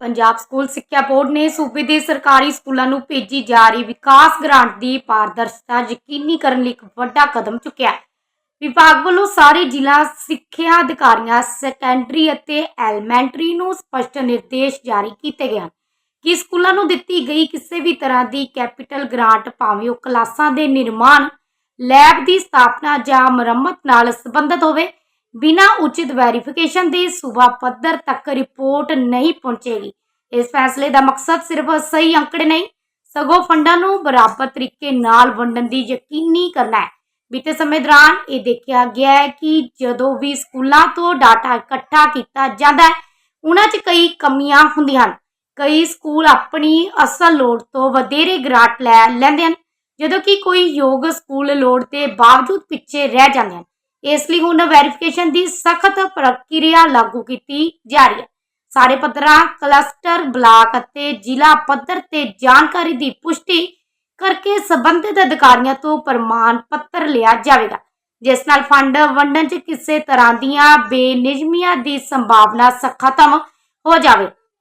Punjab school ਸਿੱਖਿਆ board ਨੇ ਸੂਬੇ ਦੇ ਸਰਕਾਰੀ ਸਕੂਲਾਂ ਨੂੰ ਭੇਜੀ ਜਾ ਰਹੀ ਵਿਕਾਸ ਗ੍ਰਾਂਟ ਦੀ ਪਾਰਦਰਸ਼ਤਾ ਯਕੀਨੀ ਕਰਨ ਲਈ ਇੱਕ ਵੱਡਾ ਕਦਮ ਚੁੱਕਿਆ ਹੈ। ਵਿਭਾਗ ਵੱਲੋਂ ਸਾਰੇ ਜ਼ਿਲ੍ਹਾ ਸਿੱਖਿਆ ਅਧਿਕਾਰੀਆਂ, ਸੈਕੰਡਰੀ ਅਤੇ ਐਲੀਮੈਂਟਰੀ ਨੂੰ ਸਪਸ਼ਟ ਨਿਰਦੇਸ਼ ਜਾਰੀ ਕੀਤੇ ਗਏ ਹਨ ਕਿ ਸਕੂਲਾਂ ਨੂੰ ਦਿੱਤੀ ਗਈ ਕਿਸੇ ਵੀ ਤਰ੍ਹਾਂ ਦੀ ਕੈਪੀਟਲ ਗ੍ਰਾਂਟ ਭਾਵੇਂ ਉਹ ਕਲਾਸਾਂ ਦੇ ਨਿਰਮਾਣ, ਲੈਬ ਦੀ ਸਥਾਪਨਾ ਜਾਂ ਮੁਰੰਮਤ ਨਾਲ ਸੰਬੰਧਿਤ ਹੋਵੇ ਬਿਨਾਂ ਉਚਿਤ ਵੈਰੀਫਿਕੇਸ਼ਨ ਦੇ ਸੂਬਾ ਪੱਧਰ ਤੱਕ ਰਿਪੋਰਟ ਨਹੀਂ ਪਹੁੰਚੇਗੀ। ਇਸ ਫੈਸਲੇ ਦਾ ਮਕਸਦ ਸਿਰਫ ਸਹੀ ਅੰਕੜੇ ਨਹੀਂ, ਸਗੋਂ ਫੰਡਾਂ ਨੂੰ ਬਰਾਬਰ ਤਰੀਕੇ ਨਾਲ ਵੰਡਣ ਦੀ ਯਕੀਨੀ ਕਰਨਾ ਹੈ। ਬੀਤੇ ਸਮੇਂ ਦੌਰਾਨ ਇਹ ਦੇਖਿਆ ਗਿਆ ਹੈ ਕਿ ਜਦੋਂ ਵੀ ਸਕੂਲਾਂ ਤੋਂ ਡਾਟਾ ਇਕੱਠਾ ਕੀਤਾ ਜਾਂਦਾ ਹੈ, ਉਹਨਾਂ 'ਚ ਕਈ ਕਮੀਆਂ ਹੁੰਦੀਆਂ ਹਨ। ਕਈ ਸਕੂਲ ਆਪਣੀ ਅਸਲ ਲੋੜ ਤੋਂ ਵਧੇਰੇ ਗ੍ਰਾਂਟ ਲੈ ਲੈਂਦੇ ਹਨ, ਜਦੋਂ ਕਿ ਕੋਈ ਯੋਗ ਸਕੂਲ ਲੋੜ ਦੇ ਬਾਵਜੂਦ ਪਿੱਛੇ ਰਹਿ ਜਾਂਦੇ ਹਨ। ਇਸ ਲਈ ਹੁਣ ਵੈਰੀਫਿਕੇਸ਼ਨ ਦੀ ਸਖਤ ਪ੍ਰਕਿਰਿਆ ਲਾਗੂ ਕੀਤੀ ਜਾ ਰਹੀ ਹੈ। ਸਾਰੇ ਪੱਧਰਾਂ ਕਲਸਟਰ ਬਲਾਕ ਅਤੇ ਜ਼ਿਲ੍ਹਾ ਪੱਧਰ ਤੇ ਜਾਣਕਾਰੀ ਦੀ ਪੁਸ਼ਟੀ ਕਰਕੇ ਸੰਬੰਧਿਤ ਅਧਿਕਾਰੀਆਂ ਤੋਂ ਪ੍ਰਮਾਣ ਪੱਤਰ ਲਿਆ ਜਾਵੇਗਾ, ਜਿਸ ਨਾਲ ਫੰਡ ਵੰਡਣ 'ਚ ਕਿਸੇ ਤਰ੍ਹਾਂ ਦੀਆਂ ਬੇਨਿਯਮੀਆਂ ਦੀ ਸੰਭਾਵਨਾ ਸ ਖਤਮ ਹੋ ਜਾਵੇ।